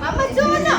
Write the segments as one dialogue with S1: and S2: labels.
S1: মামা চলো না।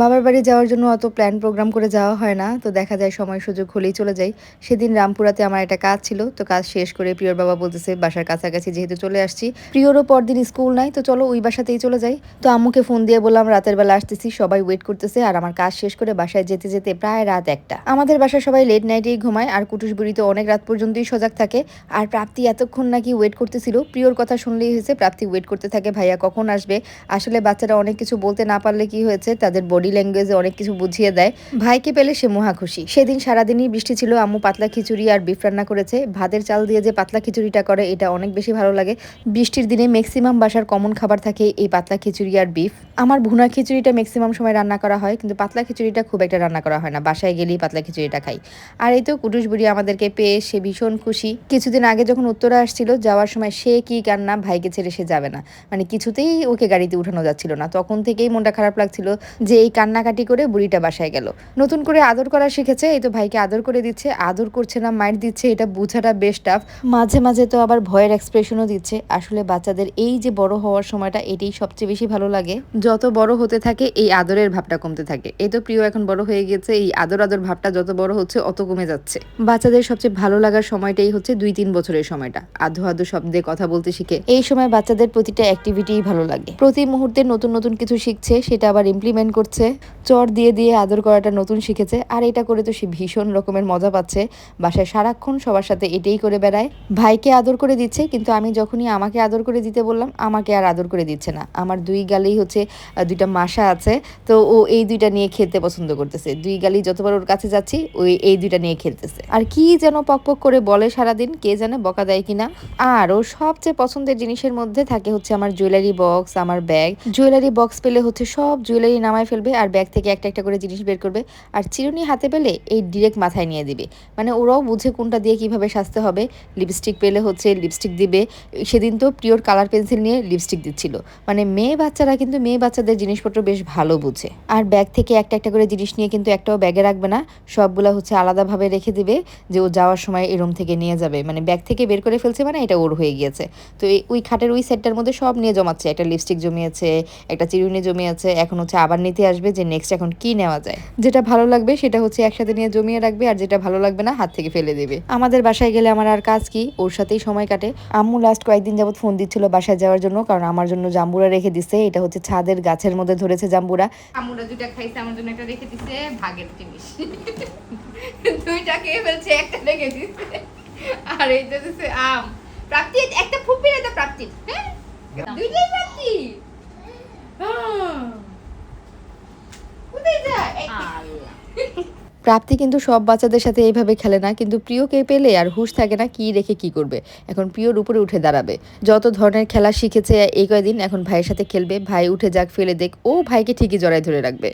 S2: বাবার বাড়ি যাওয়ার জন্য অত প্ল্যান প্রোগ্রাম করে যাওয়া হয় না, তো দেখা যায় সময় সুযোগ হলেই চলে যাই। সেদিন রামপুরাতে আমার একটা কাজ ছিল, তো কাজ শেষ করে প্রিয়র বাবা বলতেছে, বাসার কাছাকাছি যেহেতু চলে আসছি, প্রিয়রও পরদিন স্কুল নাই, তো চলো ওই বাসাতেই চলে যাই। তো আম্মুকে ফোন দিয়ে বললাম, রাতের বেলা আসতেছি, সবাই ওয়েট করতেছে, আর আমার কাজ শেষ করে বাসায় যেতে যেতে প্রায় রাত একটা। আমাদের বাসায় সবাই লেট নাইটেই ঘুমায়, আর কুটুস বুড়িতে অনেক রাত পর্যন্তই সজাগ থাকে। আর প্রাপ্তি এতক্ষণ নাকি ওয়েট করতেছিল, প্রিয়র কথা শুনলেই হয়েছে, প্রাপ্তি ওয়েট করতে থাকে, ভাইয়া কখন আসবে? আসলে বাচ্চারা অনেক কিছু বলতে না পারলে কি হয়েছে, তাদের বডি ল্যাঙ্গুয়েজে অনেক কিছু বুঝিয়ে দেয়। ভাইকে পেলে সে মহা খুশি। সেদিন সারাদিনই বৃষ্টি ছিল, আম্মু পাতলা খিচুড়ি আর বিফ রান্না করেছে। ভাতের চাল দিয়ে যে পাতলা খিচুড়িটা করে, এটা অনেক বেশি ভালো লাগে। বৃষ্টির দিনে ম্যাক্সিমাম বাসার কমন খাবার থাকে এই পাতলা খিচুড়ি আর বিফ আমার ভুনা খিচুড়িটা ম্যাক্সিমাম সময় রান্না করা হয়, কিন্তু পাতলা খিচুড়িটা খুব একটা রান্না করা হয় না। বাসায় গেলেই পাতলা খিচুড়িটা খাই। আর এই তো কুটুস বুড়ি আমাদেরকে পেয়ে সে ভীষণ খুশি। কিছুদিন আগে যখন উত্তরা আসছিল, যাওয়ার সময় সে কি কান্না ভাইকে ছেড়ে সে যাবে না। মানে কিছুতেই ওকে গাড়িতে উঠানো যাচ্ছিল না। তখন থেকেই মনটা খারাপ লাগছিল যে এই কান্নাকাটি করে বুড়িটা বাসায় গেল। নতুন করে আদর করা শিখেছে, এই তো ভাইকে আদর করে দিচ্ছে, আদর করছে না, মাইর দিচ্ছে, এটা বোঝাটা বেশ টাফ মাঝে মাঝে তো আবার ভয়ের এক্সপ্রেশনও দিচ্ছে। আসলে বাচ্চাদের এই যে বড় হওয়ার সময়টা, এটাই সবচেয়ে বেশি ভালো লাগে। যত বড় হতে থাকে, এই আদরের ভাবটা কমতে থাকে। এই তো প্রিয় এখন বড় হয়ে গেছে এই আদর আদর ভাবটা যত বড় হচ্ছে, অত কমে যাচ্ছে। বাচ্চাদের সবচেয়ে ভালো লাগার সময়টাই হচ্ছে দুই তিন বছরের সময়টা। আধো আধো শব্দে কথা বলতে শিখে। এই সময় বাচ্চাদের প্রতিটা অ্যাক্টিভিটিই ভালো লাগে। প্রতি মুহূর্তে নতুন নতুন কিছু শিখছে, সেটা আবার ইমপ্লিমেন্ট করছে। চর দিয়ে দিয়ে আদর করাটা নতুন শিখেছে, আর এটা করে তো সে ভীষণ রকমের মজা পাচ্ছে। বাসায় সারাক্ষণ সবার সাথে এটাই করে বেড়ায়। ভাইকে আদর করে দিচ্ছে, কিন্তু আমি যখনই আমাকে আদর করে দিতে বললাম, আমাকে আর আদর করে দিচ্ছে না। আমার দুই গালেই হচ্ছে দুইটা মাসা আছে, তো ও এই দুইটা নিয়ে খেলতে পছন্দ করতেছে। দুই গালি যতবার ওর কাছে যাচ্ছি ওই এই দুইটা নিয়ে খেলতেছে। আর কি যেন পক পক করে বলে সারাদিন, কে জানে বকা দেয় কিনা। আর ও সবচেয়ে পছন্দের জিনিসের মধ্যে থাকে হচ্ছে আমার জুয়েলারি বক্স আমার ব্যাগ জুয়েলারি বক্স পেলে হচ্ছে সব জুয়েলারি নামায় ফেলবে আর ব্যাগ থেকে একটা একটা করে জিনিস বের করবে। আর চিরুনি হাতে পেলে এই ডিরেক্ট মাথায় নিয়ে দিবে। মানে ওরাও বুঝে কোনটা দিয়ে কীভাবে সাজতে হবে। লিপস্টিক পেলে হচ্ছে লিপস্টিক দিবে। সেদিন তো প্রিয়র কালার পেন্সিল নিয়ে লিপস্টিক দিচ্ছিল। মানে মেয়ে বাচ্চারা কিন্তু মেয়ে বাচ্চাদের জিনিসপত্র বেশ ভালো বুঝে। আর ব্যাগ থেকে একটা একটা করে জিনিস নিয়ে কিন্তু একটাও ব্যাগে রাখবে না। সবগুলা হচ্ছে আলাদাভাবে রেখে দিবে যে ও যাওয়ার সময় এরম থেকে নিয়ে যাবে। মানে ব্যাগ থেকে বের করে ফেলছে মানে এটা ওর হয়ে গিয়েছে। তো ওই খাটের ওই সেটটার মধ্যে সব নিয়ে জমাচ্ছে। একটা লিপস্টিক জমিয়েছে, একটা চিরুনি জমিয়েছে, এখন হচ্ছে আবার নিতে আসবে। যে নেক্সট এখন কি নেওয়া যায়। যেটা ভালো লাগবে সেটা হচ্ছে একসাথে নিয়ে জমিয়ে রাখবে আর যেটা ভালো লাগবে না হাত থেকে ফেলে দেবে। আমাদের বাসায় গেলে আমার আর কাজ কি? ওর সাথেই সময় কাটে। আম্মু লাস্ট কয়েকদিন যাবত ফোন দিচ্ছিল বাসায় যাওয়ার জন্য কারণ আমার জন্য জাম্বুরা রেখে দিছে। এটা হচ্ছে ছাদের গাছের মধ্যে ধরেছে জাম্বুরা।
S1: আমরা দুইটা খাইছে, আমার জন্য একটা রেখে দিছে, ভাগের জিনিস। দুইটা খেয়ে ফেলছে, একটা রেখে দিছে। আর এইটা দিছে আম। প্রাপ্তি একটা ফুপি এটা প্রাপ্তি হ্যাঁ? দুইটাই প্রাপ্তি। হ্যাঁ।
S2: প্রাপ্তি কিন্তু সব বাচ্চাদের সাথে এইভাবে খেলে না, কিন্তু প্রিয়কে পেলে আর হুশ থাকে না কি রেখে কি করবে। এখন প্রিয়র উপরে উঠে দাঁড়াবে। যত ধরনের খেলা শিখেছে এই কয়দিন এখন ভাইয়ের সাথে খেলবে, ভাই উঠে যাক, ফেলে দেখ, ও ভাইকে ঠিকই জড়াই ধরে রাখবে।